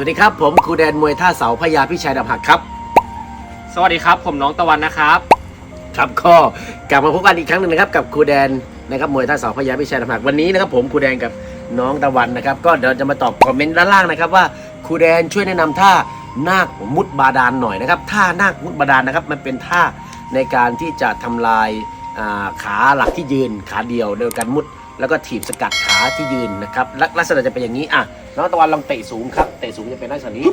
วัสดีครับผมครูแดนมวยท่าเสาพญาพิชัยดำหักครับ สวัสดีครับ ผมน้องตะวันนะครับ ครับก็กลับมาพบกันอีกครั้งหนึ่งนะครับกับครูแดนนะครับมวยท่าเสาพญาพิชัยดำหักวันนี้นะครับผมครูแดนกับน้องตะวันนะครับ ก็เดี๋ยวจะมาตอบคอมเมนต์ด้านล่างนะครับว่าครูแดนช่วยแนะนำท่านาคมุดบาดาลหน่อยนะครับท่านาคมุดบาดาลนะครับมันเป็นท่าในการที่จะทำลายอ่าขาหลักที่ยืนขาเดียวโดยการมุดแล้วก็ถีบสกัดขาที่ยืนนะครับลักลักษณะจะเป็นอย่างนี้อะ น้องตะวันลองเตะสูงครับ เตะสูงจะเป็นลักษณะนี้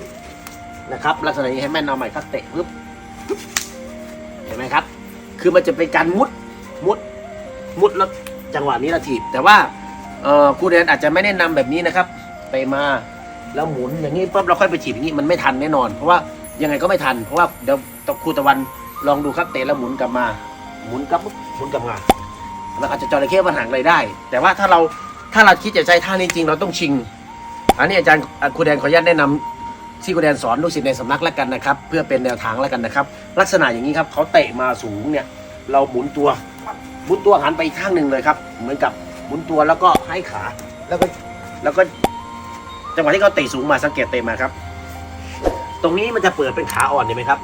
นะครับ ลักษณะนี้ให้แม่นเอาใหม่ครับ เตะปึ๊บเห็นไหมครับ คือมันจะเป็นการมุด มุด มุดแล้วจังหวะนี้เราถีบ แต่ว่าเอ่อครูเรียนอาจจะไม่แนะนำแบบนี้นะครับ ไปมาแล้วหมุนอย่างนี้ปุ๊บเราค่อยไปถีบอย่างนี้มันไม่ทันแน่นอน เพราะว่ายังไงก็ไม่ทัน เพราะว่าเดี๋ยวครูตะวันลองดูครับเตะแล้วหมุนกลับมา หมุนกลับปุ๊บหมุนกลับมาเราอาจจะจอระเข้มันหางอะไรได้ แต่ว่าถ้าเราถ้าเราคิดจะใช้ท่านี้จริงเราต้องชิง อันนี้อาจารย์ครูแดนขออนุญาตแนะนำที่ครูแดนสอนลูกศิษย์ในสำนักแล้วกันนะครับ เพื่อเป็นแนวทางแล้วกันนะครับ ลักษณะอย่างนี้ครับเขาเตะมาสูงเนี่ย เราหมุนตัวหมุนตัวหันไปอีกข้างหนึ่งเลยครับ เหมือนกับหมุนตัวแล้วก็ให้ขาแล้วก็แล้วก็จังหวะที่เขาเตะสูงมาสังเกตเตะมาครับ ตรงนี้มันจะเปิดเป็นขาอ่อนเห็นไหมครับ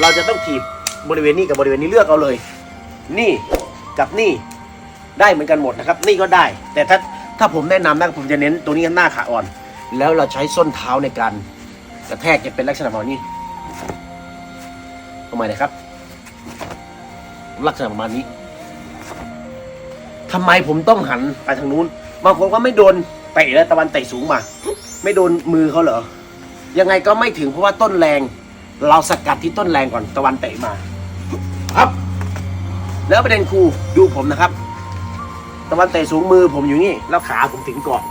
เราจะต้องถีบบริเวณนี้กับบริเวณนี้เลือกเอาเลย นี่กับนี่ได้เหมือนกันหมดนะครับ นี่ก็ได้ แต่ถ้า ถ้าผมแนะนำนะผมจะเน้นตัวนี้หน้าขาอ่อน แล้วเราใช้ส้นเท้าในการกระแทกจะเป็นลักษณะแบบนี้ทำไมนะครับ ลักษณะประมาณนี้ทำไมผมต้องหันไปทางนู้นบางคนก็ไม่โดนเตะแล้วตะวันเตะสูงมา ไม่โดนมือเขาเหรอ ยังไงก็ไม่ถึงเพราะว่าต้นแรง เราสกัดที่ต้นแรงก่อนตะวันเตะมาครับ แล้วประเด็นครูดูผมนะครับ ตะวันเตะสูงมือผมอยู่นี่ แล้วขาผมถึงก่อน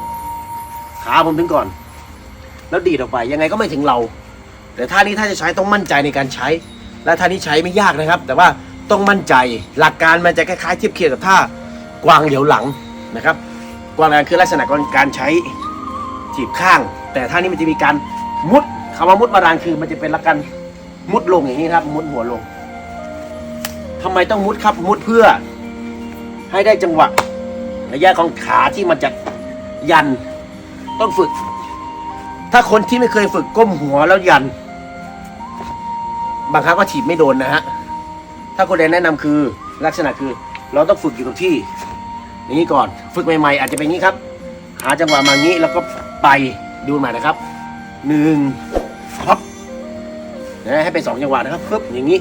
ขาผมถึงก่อน แล้วดีดออกไป ยังไงก็ไม่ถึงเรา แต่ท่านี้ถ้าจะใช้ต้องมั่นใจในการใช้ และท่านี้ใช้ไม่ยากนะครับ แต่ว่าต้องมั่นใจหลักการมันจะคล้ายๆเทียบเคียงกับท่ากวางเหลียวหลังนะครับ กวางเหลียวหลังคือลักษณะของการใช้ถีบข้าง แต่ท่านี้มันจะมีการมุดคำว่ามุดบาดาลคือมันจะเป็นละกันมุดลงอย่างนี้ครับ มุดหัวลงทำไมต้องมุดครับมุดเพื่อให้ได้จังหวะ ระยะของขาที่มันจะยัน ต้องฝึก ถ้าคนที่ไม่เคยฝึกก้มหัวแล้วยัน บางครั้งก็ถีบไม่โดนนะฮะ ถ้าคนเรียนแนะนำคือลักษณะคือ เราต้องฝึกอยู่กับที่อย่างนี้ก่อน ฝึกใหม่ๆ อาจจะเป็นอย่างนี้ครับ หาจังหวะมางี้แล้วก็ไปดูใหม่นะครับหนึ่งครับนะให้เป็นสองจังหวะนะครับปึ๊บอย่างนี้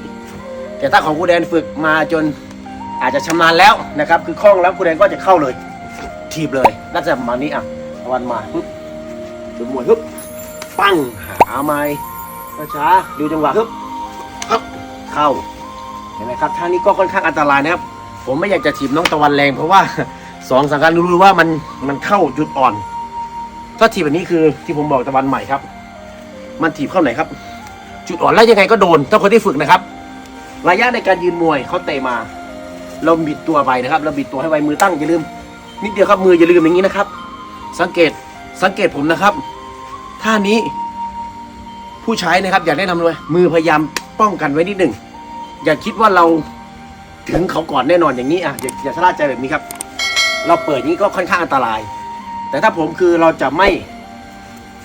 แต่ถ้าของคูแดนฝึกมาจน อาจจะชำนาญแล้วนะครับ คือคล่องแล้วครูแดนก็จะเข้าเลย ทีบเลยลักษณะประมาณนี้อะตะวันมาปึ๊บดูมวยปึ๊บปั้งหาไม้ช้าๆดูจังหวะปึ๊บปึ๊บเข้าเห็นไหมครับท่านี้ก็ค่อนข้างอันตรายนะครับ ผมไม่อยากจะถีบน้องตะวันแรง เพราะว่าสองสังการรู้ว่ามันมันเข้าจุดอ่อนก็ถีบแบบนี้คือที่ผมบอกตะวันใหม่ครับ มันถีบเข้าไหนครับ จุดอ่อนแล้วยังไงก็โดนถ้าคนที่ฝึกนะครับ ระยะในการยืนมวยเขาเตะมา เราบิดตัวไปนะครับเราบิดตัวให้ไวมือตั้งอย่าลืม นิดเดียวครับมืออย่าลืมอย่างนี้นะครับ สังเกตสังเกตผมนะครับท่านี้ ผู้ใช้นะครับ อยากแนะนำเลยมือพยายามป้องกันไว้นิดหนึ่งอย่าคิดว่าเราถึงเขาก่อนแน่นอนอย่างนี้อะอย่าอย่าชะล่าใจแบบนี้ครับ เราเปิดอย่างนี้ก็ค่อนข้างอันตราย แต่ถ้าผมคือเราจะไม่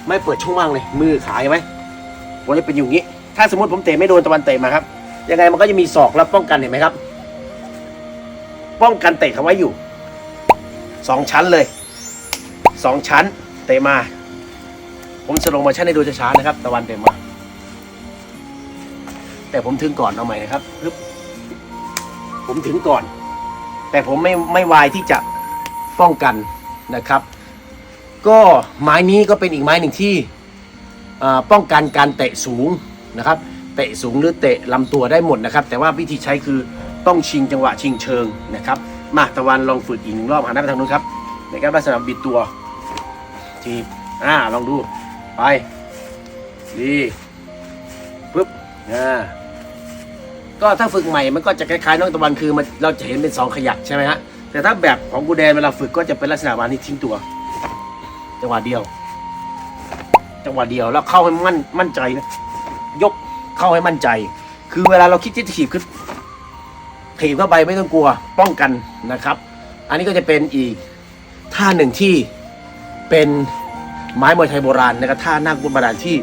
ไม่เปิดช่องว่างเลย มือขาใช่ไหมผมจะเป็นอยู่งี้ ถ้าสมมติผมเตะไม่โดนตะวันเตะมาครับยังไงมันก็จะมีศอกแล้วป้องกันเห็นไหมครับ ป้องกันเตะเขาไว้อยู่สองชั้นเลยสองชั้นเตะมา ผมจะลงมาชั้นให้ดูช้าๆนะครับ ตะวันเตะมา แต่ผมถึงก่อนเอาใหม่นะครับปึ๊บผมถึงก่อน แต่ผมไม่ไม่วายที่จะป้องกันนะครับ ก็ไม้นี้ก็เป็นอีกไม้หนึ่งที่ป้องกันการเตะสูงนะครับ เตะสูงหรือเตะลำตัวได้หมดนะครับ แต่ว่าวิธีใช้คือ ต้องชิงจังหวะชิงเชิงนะครับ มาตะวันลองฝึกอีกหนึ่งรอบหันหน้าไปทางนู้นครับในการลักษณะบิดตัวทีอ่าลองดูไปดีปึ๊บอ่าก็ถ้าฝึกใหม่มันก็จะคล้ายๆน้องตะวันคือมันเราจะเห็นเป็นสองขยักใช่ไหมฮะแต่ถ้าแบบของกูแดนเวลาฝึกก็จะเป็นลักษณะประมาณนี้ทิ้งตัวจังหวะเดียว จังหวะเดียวแล้วเข้าให้มั่นมั่นใจนะยกเข้าให้มั่นใจ คือเวลาเราคิดที่จะถีบขึ้น ถีบเข้าไปไม่ต้องกลัวป้องกันนะครับ อันนี้ก็จะเป็นอีกท่าหนึ่งที่เป็นไม้มวยไทยโบราณนะครับท่านั่งบนบาดาลที่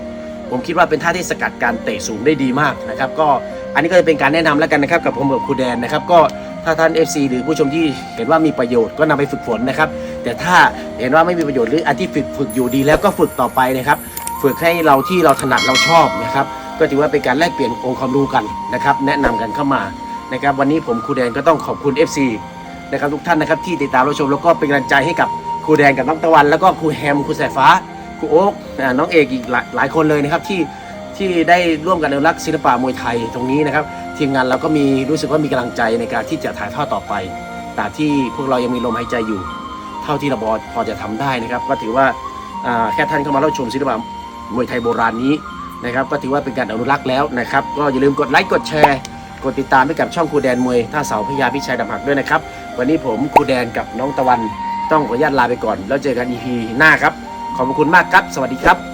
ผมคิดว่าเป็นท่าที่สกัดการเตะสูงได้ดีมากนะครับ ก็อันนี้ก็จะเป็นการแนะนำแล้วกันนะครับ กับผมกับครูแดนนะครับ ก็ถ้าท่าน FC หรือผู้ชมที่เห็นว่ามีประโยชน์ก็นำไปฝึกฝนนะครับ แต่ถ้าเห็นว่าไม่มีประโยชน์หรืออันที่ฝึกฝึกอยู่ดี แล้วก็ฝึกต่อไปนะครับ ฝึกให้เราที่เราถนัดเราชอบนะครับ ก็ถือว่าเป็นการแลกเปลี่ยนองค์ความรู้กันนะครับ แนะนำกันเข้ามา นะครับวันนี้ผมครูแดนก็ต้องขอบคุณ FC นะครับทุกท่านนะครับที่ติดตามรับชมแล้วก็เป็นกำลังใจให้กับครูแดนกับน้องตะวัน แล้วก็ครูแฮมครูสายฟ้าครูโอ๊กน้องเอกอีกหลายหลายคนเลยนะครับที่ที่ได้ร่วมกันอนุรักษ์ศิลปะมวยไทยตรงนี้นะครับทีมงานเราก็มีรู้สึกว่ามีกำลังใจในการที่จะถ่ายทอดต่อไปแต่ที่พวกเรายังมีลมหายใจอยู่ เท่าที่เราพอพอจะทำได้นะครับ ก็ถือว่าอ่าแค่ท่านเข้ามารับชมศิลปะมวยไทยโบราณนี้นะครับ ก็ถือว่าเป็นการอนุรักษ์แล้วนะครับ ก็อย่าลืมกดไลค์กดแชร์ กดติดตามให้กับช่องครูแดนมวยท่าเสาพญาพิชัยดำหักด้วยนะครับ วันนี้ผมครูแดนกับน้องตะวันต้องขออนุญาตลาไปก่อน แล้วเจอกัน EP หน้าครับ ขอบคุณมากครับ สวัสดีครับ